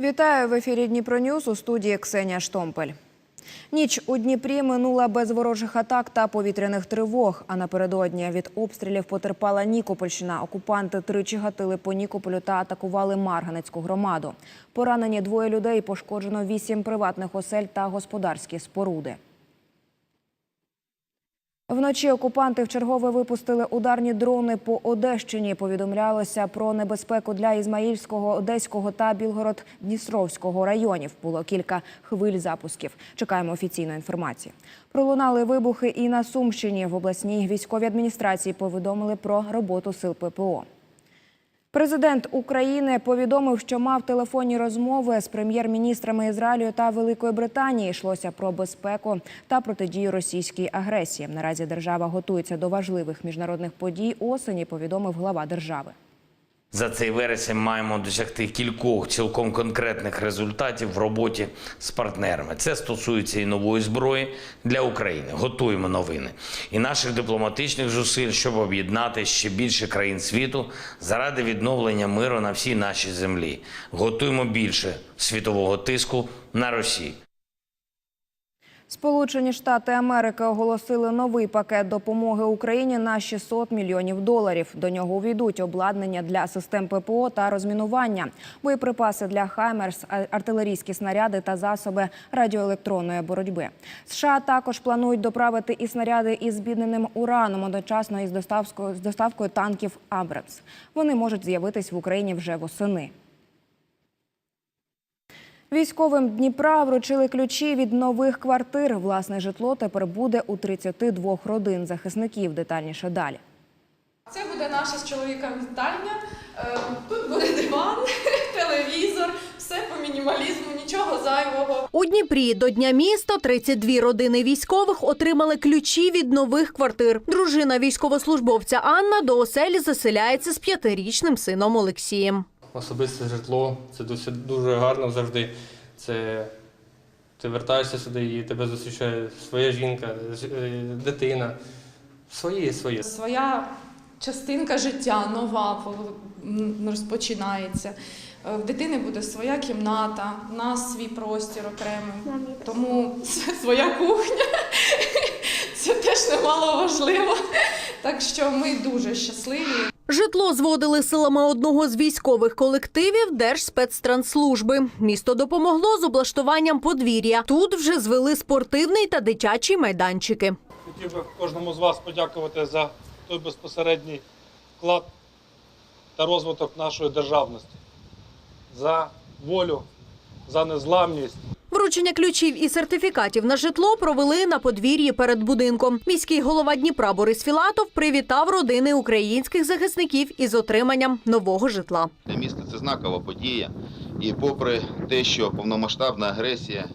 Вітаю в ефірі Дніпро Ньюс у студії Ксенія Штомпель. Ніч у Дніпрі минула без ворожих атак та повітряних тривог. А напередодні від обстрілів потерпала Нікопольщина. Окупанти тричі гатили по Нікополю та атакували Марганецьку громаду. Поранені двоє людей, пошкоджено вісім приватних осель та господарські споруди. Вночі окупанти вчергове випустили ударні дрони по Одещині. Повідомлялося про небезпеку для Ізмаїльського, Одеського та Білгород-Дністровського районів. Було кілька хвиль запусків. Чекаємо офіційної інформації. Пролунали вибухи і на Сумщині. В обласній військовій адміністрації повідомили про роботу сил ППО. Президент України повідомив, що мав телефонні розмови з прем'єр-міністрами Ізраїлю та Великої Британії. Йшлося про безпеку та протидію російській агресії. Наразі держава готується до важливих міжнародних подій осені. Повідомив глава держави. За цей вересень маємо досягти кількох цілком конкретних результатів в роботі з партнерами. Це стосується і нової зброї для України. Готуємо новини і наших дипломатичних зусиль, щоб об'єднати ще більше країн світу заради відновлення миру на всій нашій землі. Готуємо більше світового тиску на Росію. Сполучені Штати Америки оголосили новий пакет допомоги Україні на 600 мільйонів доларів. До нього увійдуть обладнання для систем ППО та розмінування, боєприпаси для Хаймерс, артилерійські снаряди та засоби радіоелектронної боротьби. США також планують доправити і снаряди із збідненим ураном одночасно із доставкою з доставкою танків Абрамс. Вони можуть з'явитись в Україні вже восени. Військовим Дніпра вручили ключі від нових квартир. Власне житло тепер буде у 32 родин захисників. Детальніше далі. Це буде наша з чоловіком вітальня. Е, Тут буде диван, телевізор, все по мінімалізму, нічого зайвого. У Дніпрі до Дня міста 32 родини військових отримали ключі від нових квартир. Дружина військовослужбовця Анна до оселі заселяється з п'ятирічним сином Олексієм. Особисте житло це досить дуже гарно завжди. Це ти вертаєшся сюди і тебе зустрічає своя жінка, ж- е, дитина. Своє своє. Своя частинка життя нова розпочинається. Е, В дитини буде своя кімната, в нас свій простір окремий. Тому своя кухня. Це теж немало важливо. Так що ми дуже щасливі. Житло зводили силами одного з військових колективів Держспецтрансслужби. Місто допомогло з облаштуванням подвір'я. Тут вже звели спортивний та дитячий майданчики. Хотів би кожному з вас подякувати за той безпосередній вклад та розвиток нашої державності, за волю, за незламність. Вручення ключів і сертифікатів на житло провели на подвір'ї перед будинком. Міський голова Дніпра Борис Філатов привітав родини українських захисників із отриманням нового житла. Для міста це знакова подія. І попри те, що повномасштабна агресія,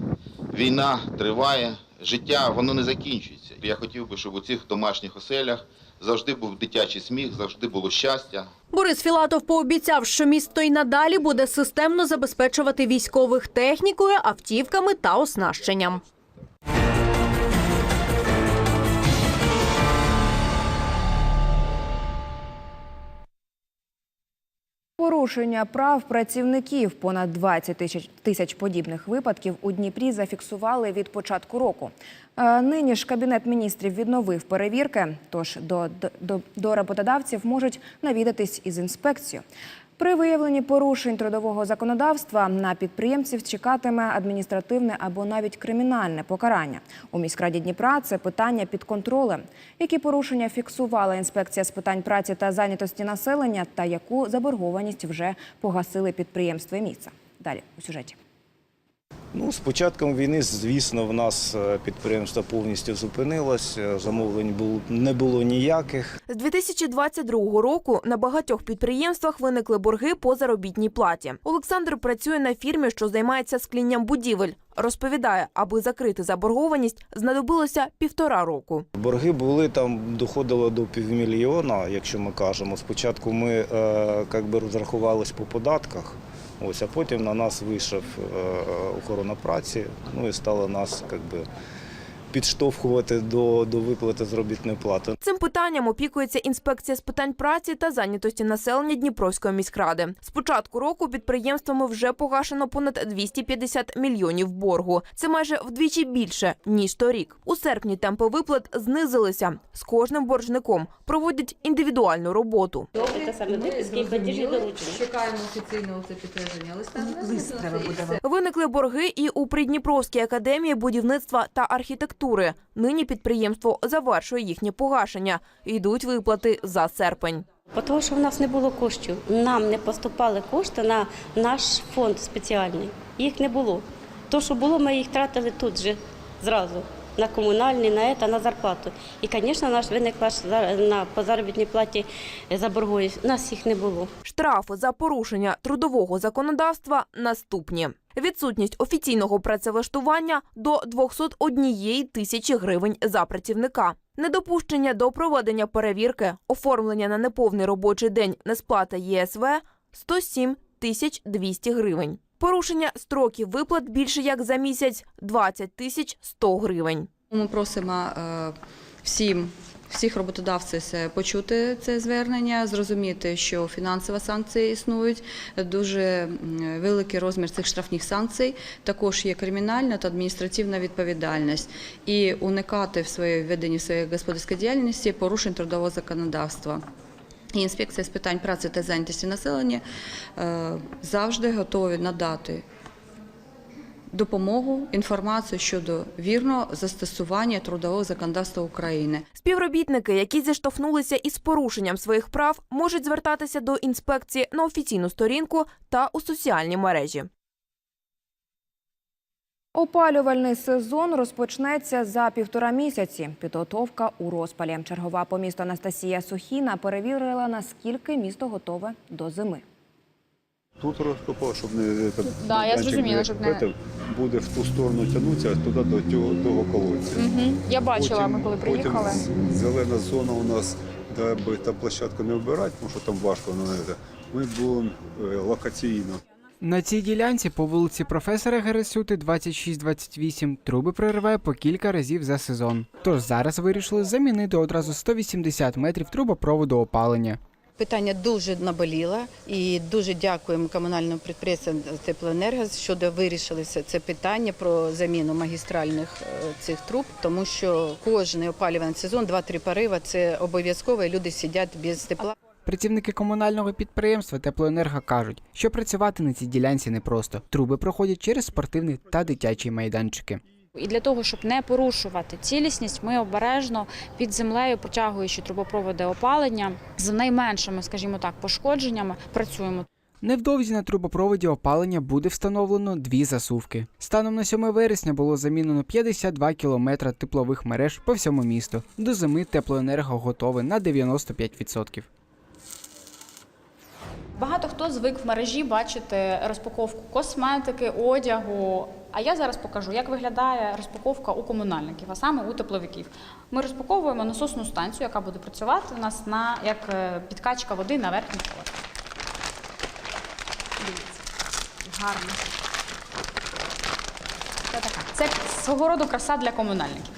війна триває, життя воно не закінчується. Я хотів би, щоб у цих домашніх оселях завжди був дитячий сміх, завжди було щастя, Борис Філатов пообіцяв, що місто й надалі буде системно забезпечувати військових технікою, автівками та оснащенням. Порушення прав працівників понад 20 тисяч, тисяч подібних випадків у Дніпрі зафіксували від початку року. Е, Нині ж кабінет міністрів відновив перевірки, тож до, до, до роботодавців можуть навідатись із інспекцією. При виявленні порушень трудового законодавства на підприємців чекатиме адміністративне або навіть кримінальне покарання. У міськраді Дніпра це питання під контролем. Які порушення фіксувала інспекція з питань праці та зайнятості населення, та яку заборгованість вже погасили підприємства місця. Далі у сюжеті. Ну, з початком війни, звісно, в нас е, підприємство повністю зупинилось, е, замовлень було, не було ніяких. З 2022 року на багатьох підприємствах виникли борги по заробітній платі. Олександр працює на фірмі, що займається склінням будівель. Розповідає, аби закрити заборгованість, знадобилося півтора року. Борги були там, доходило до півмільйона, якщо ми кажемо. Спочатку ми е, як би розрахувались по податках, ось, а потім на нас вийшов е, охорона праці, ну і стала нас як би, підштовхувати до, до виплати заробітної плати. Цим питанням опікується інспекція з питань праці та зайнятості населення Дніпровської міськради. З початку року підприємствами вже погашено понад 250 мільйонів боргу. Це майже вдвічі більше ніж торік. У серпні темпи виплат знизилися. З кожним боржником проводять індивідуальну роботу. І. Чекаємо офіційного це підтвердження листа. Лист треба буде. Виникли борги і у Придніпровській академії будівництва та архітектури. Нині підприємство завершує їхнє погашення. Йдуть виплати за серпень. По Тому що в нас не було коштів. Нам не поступали кошти на наш фонд спеціальний. Їх не було. То, що було, ми їх тратили тут же зразу. На комунальні, на це, на зарплату. І, звісно, наш виникла на по заробітній платі заборгованість. Нас їх не було. Штрафи за порушення трудового законодавства наступні. Відсутність офіційного працевлаштування до 201 тисячі гривень за працівника. Недопущення до проведення перевірки, оформлення на неповний робочий день несплата ЄСВ 107 тисяч 200 гривень. Порушення строків виплат більше як за місяць 20 тисяч 100 гривень. Ми просимо е, всім. Всіх роботодавців почути це звернення, зрозуміти, що фінансова санкція існують, дуже великий розмір цих штрафних санкцій. Також є кримінальна та адміністративна відповідальність і уникати в своїй веденні своєї господарської діяльності порушень трудового законодавства. Інспекція з питань праці та зайнятості населення е, завжди готові надати допомогу, інформацію щодо вірного застосування трудового законодавства України. Співробітники, які зіштовхнулися із порушенням своїх прав, можуть звертатися до інспекції на офіційну сторінку та у соціальні мережі. Опалювальний сезон розпочнеться за півтора місяці. Підготовка у розпалі. Чергова по місту Анастасія Сухіна перевірила, наскільки місто готове до зими. Тут розкопав, щоб не це, Да, я зрозуміла, щоб не- буде в ту сторону тягнутися, туди до цього того колодця. Я бачила, Потім- ми коли приїхали. з- зелена зона у нас, де би там площадку не вбирати, тому що там важко на це. Ми будемо е, локаційно. На цій ділянці по вулиці професора Герасюти 26-28 труби прориває по кілька разів за сезон. Тож зараз вирішили замінити одразу 180 метрів трубопроводу опалення. Питання дуже наболіло і дуже дякуємо комунальному підприємству Теплоенерго, що вирішили це- питання про заміну магістральних е, цих труб, тому що кожен опалювальний сезон, 2-3 порива це обов'язково, люди сидять без тепла. Працівники комунального підприємства Теплоенерго кажуть, що працювати на цій ділянці непросто. Труби проходять через спортивний та дитячі майданчики. І для того, щоб не порушувати цілісність, ми обережно під землею, протягуючи трубопроводи опалення з найменшими, скажімо так, пошкодженнями, працюємо. Невдовзі на трубопроводі опалення буде встановлено дві засувки. Станом на 7 вересня було замінено 52 кілометри теплових мереж по всьому місту. До зими теплоенерго готове на 95%. Багато хто звик в мережі бачити розпаковку косметики, одягу. А я зараз покажу, як виглядає розпаковка у комунальників, а саме у тепловиків. Ми розпаковуємо насосну станцію, яка буде працювати у нас на як е, підкачка води на верхній поверх. Дивіться, гарно. Це така. Це свого роду краса для комунальників.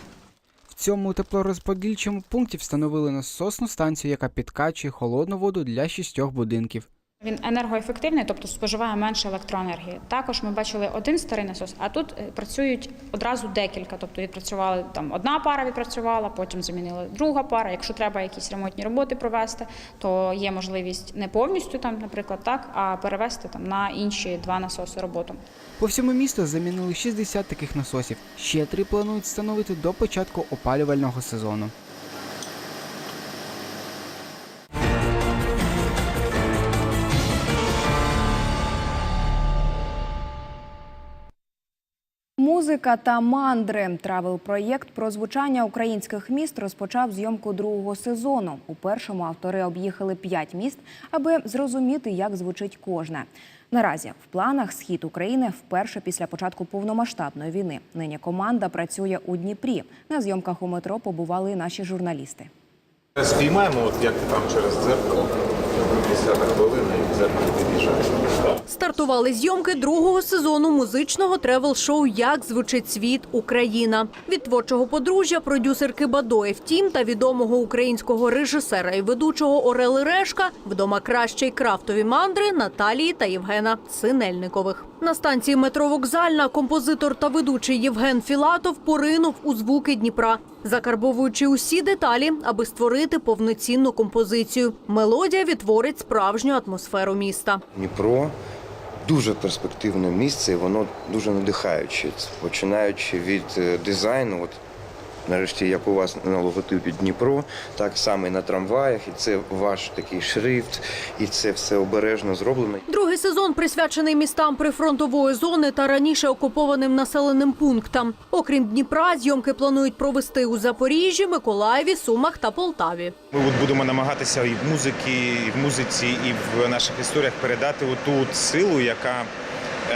В цьому теплорозподільчому пункті встановили насосну станцію, яка підкачує холодну воду для шістьох будинків. Він енергоефективний, тобто споживає менше електроенергії. Також ми бачили один старий насос, а тут е, працюють одразу декілька. Тобто відпрацювали там одна пара відпрацювала, потім замінили друга пара. Якщо треба якісь ремонтні роботи провести, то є можливість не повністю там, наприклад, так, а перевести там на інші два насоси роботу. По всьому місту замінили 60 таких насосів. Ще три планують встановити до початку опалювального сезону. Музика та мандри. Травел-проєкт про звучання українських міст розпочав зйомку другого сезону. У першому автори об'їхали п'ять міст, аби зрозуміти, як звучить кожне. Наразі в планах схід України вперше після початку повномасштабної війни. Нині команда працює у Дніпрі. На зйомках у метро побували наші журналісти. Спіймаємо, от як там через дзеркало. 10 хвилин і обов'язково під'їжджаємо. Стартували зйомки другого сезону музичного тревел-шоу Як звучить світ Україна від творчого подружжя продюсерки Бадоєв Тім та відомого українського режисера і ведучого Орели Решка вдома кращі крафтові мандри Наталії та Євгена Синельникових. На станції метро Вокзальна композитор та ведучий Євген Філатов поринув у звуки Дніпра, закарбовуючи усі деталі, аби створити повноцінну композицію. Мелодія відтворить справжню атмосферу міста. Дніпро дуже перспективне місце, і воно дуже надихаюче. Починаючи від е, дизайну, нарешті, як у вас на логотипі Дніпро, так само і на трамваях, і це ваш такий шрифт, і це все обережно зроблено. Другий сезон присвячений містам прифронтової зони та раніше окупованим населеним пунктам. Окрім Дніпра, зйомки планують провести у Запоріжжі, Миколаєві, Сумах та Полтаві. Ми от будемо намагатися і в музиці, і в музиці, і в наших історіях передати оту от силу, яка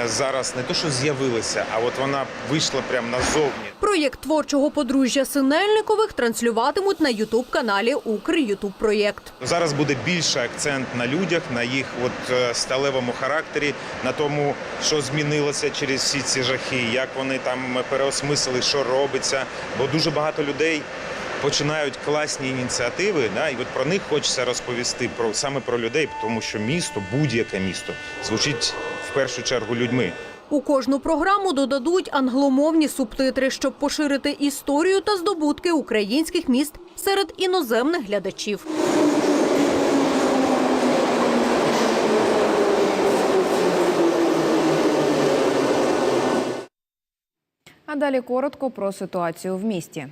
зараз не то, що з'явилася, а от вона вийшла прямо назовні. Проєкт творчого подружжя Синельникових транслюватимуть на ютуб-каналі Укр Ютуб Проєкт. Зараз буде більше акцент на людях, на їх от е, сталевому характері, на тому, що змінилося через всі ці жахи, як вони там переосмислили, що робиться. Бо дуже багато людей починають класні ініціативи, да, і от про них хочеться розповісти про саме про людей, тому що місто, будь-яке місто, звучить в першу чергу людьми. У кожну програму додадуть англомовні субтитри, щоб поширити історію та здобутки українських міст серед іноземних глядачів. А далі коротко про ситуацію в місті.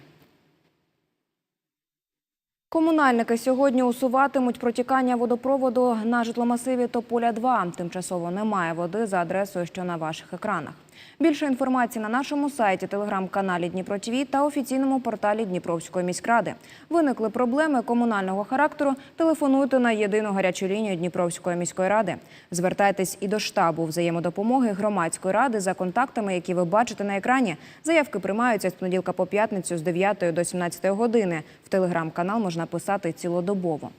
Комунальники сьогодні усуватимуть протікання водопроводу на житломасиві Тополя 2. Тимчасово немає води за адресою, що на ваших екранах. Більше інформації на нашому сайті, телеграм-каналі Дніпро ТВ та офіційному порталі Дніпровської міськради. Виникли проблеми комунального характеру. Телефонуйте на єдину гарячу лінію Дніпровської міської ради. Звертайтесь і до штабу взаємодопомоги громадської ради за контактами, які ви бачите на екрані. Заявки приймаються з понеділка по п'ятницю з 9 до 17 години. В телеграм-канал можна писати цілодобово.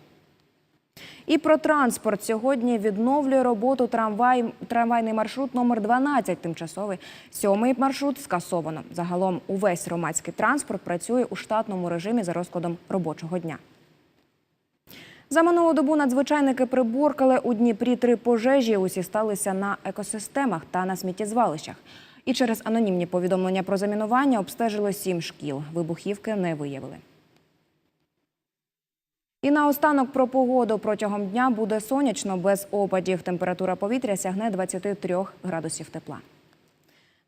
І про транспорт сьогодні відновлює роботу трамвай, трамвайний маршрут номер 12 Тимчасовий сьомий маршрут скасовано. Загалом увесь громадський транспорт працює у штатному режимі за розкладом робочого дня. За минулу добу надзвичайники приборкали у Дніпрі три пожежі. Усі сталися на екосистемах та на сміттєзвалищах. І через анонімні повідомлення про замінування обстежили сім шкіл. Вибухівки не виявили. І наостанок про погоду протягом дня буде сонячно без опадів. Температура повітря сягне 23 градусів тепла.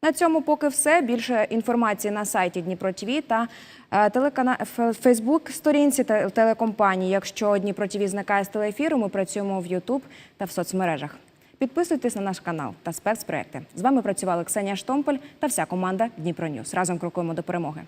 На цьому поки все. Більше інформації на сайті Дніпро ТВ та е, телекана Фейсбук сторінці те- телекомпанії. Якщо Дніпро ТВ зникає з телеефіру, ми працюємо в Ютуб та в соцмережах. Підписуйтесь на наш канал та спецпроекти. З вами працювали Ксенія Штомполь та вся команда Дніпро Ньюс. Разом крокуємо до перемоги.